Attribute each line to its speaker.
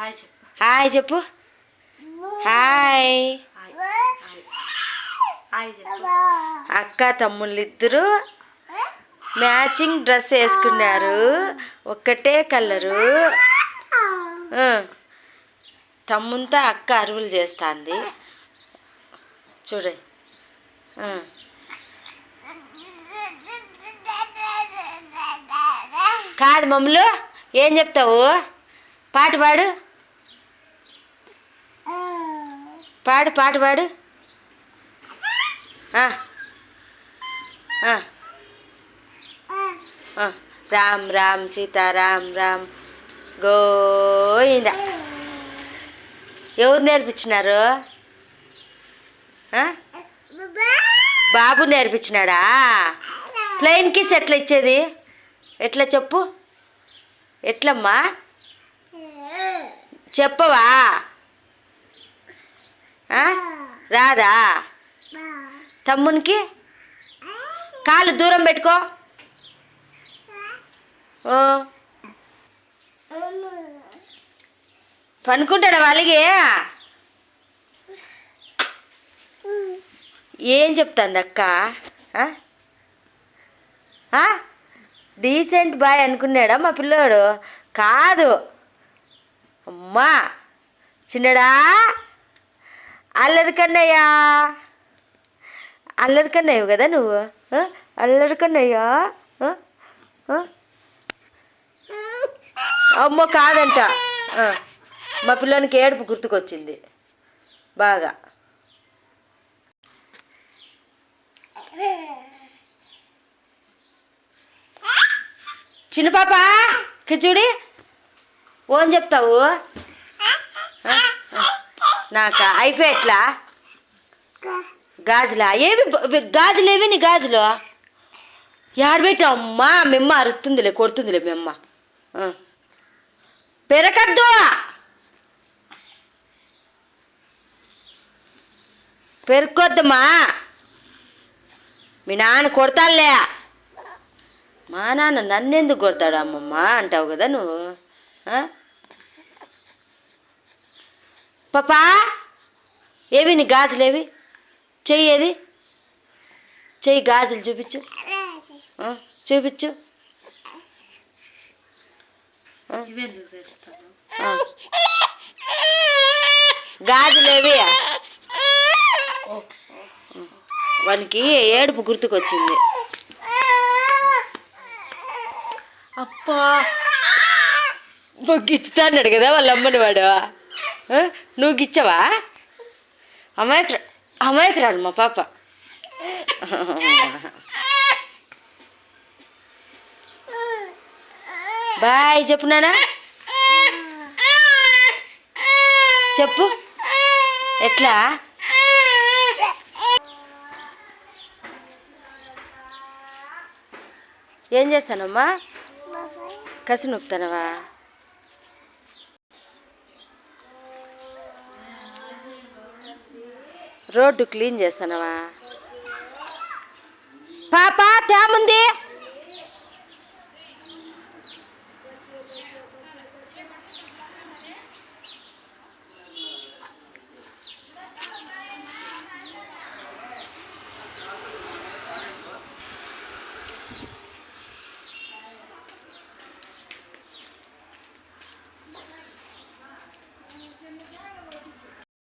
Speaker 1: Hi చెప్పు.
Speaker 2: Hi చెప్పు. Hi. అక్క తమ్ముళ్ళు ఇద్దరు మ్యాచింగ్ డ్రెస్ వేసుకున్నారు. ఒక్కటే కలరు. తమ్ముంతో అక్క అరువులు చేస్తుంది. చూడే. ఆ. కాదు మమ్మలు ఏం చెప్తావు? పాట పాడు. పాడు పాట పాడు. రామ్ రామ్ సీతారాం రామ్ గోయింద ఎవరు నేర్పించినారు? బాబు నేర్పించినాడా? ప్లెయిన్ కిస్ ఎట్లా ఇచ్చేది? ఎట్లా చెప్పు? ఎట్లమ్మా? చెప్పవా? రాదా? తమ్మునికి? కాలు దూరం పెట్టుకో. ఓ. పనుకుంటాడా వాళ్ళకి? ఏం చెప్తాంది అక్క? డీసెంట్ బాయ్ అనుకున్నాడా మా పిల్లోడు? కాదు. అమ్మా. చిన్నడా? అల్లరి కన్నయ్యా అల్లరి కన్నయ్యవు కదా నువ్వు అల్లరి కన్నయ్యా అమ్మో కాదంట. మా పిల్లోనికి ఏడుపు గుర్తుకొచ్చింది. బాగా. చిన్న పాప కిచుడి ఓన్ చెప్తావు? నాకా? అయిపోయట్లా గాజులా? ఏవి గాజులు ఏవి నీ గాజులు? యాడ పెట్టావు అమ్మా మెమ్మ అరుస్తుందిలే కొడుతుందిలే మెమ్మ. పెరకద్దు! పెరుక్కొద్దమ్మా. మీ నాన్న కొడతానులే. మా నాన్న నన్నెందుకు కొడతాడు అమ్మమ్మ అంటావు కదా నువ్వు? పాపా ఏవి నీ గాజులేవి చెయ్యి ఏది? చెయ్యి గాజులు చూపించు. చూపించు. గాజులేవి వానికి ఏడుపు గుర్తుకొచ్చింది.
Speaker 1: అప్పా.
Speaker 2: గిచ్చుతాన్నాడు కదా వాళ్ళ అమ్మని వాడు? నువ్వు గిచ్చవా? అమ్మాయికి అమ్మాయికి మా పాప. బాయ్ చెప్పు నానా. చెప్పు. ఎట్లా? ఏం చేస్తానమ్మా? కసి నొప్పుతానవా రోడ్డు క్లీన్ చేస్తానవా? పాప తేముంది?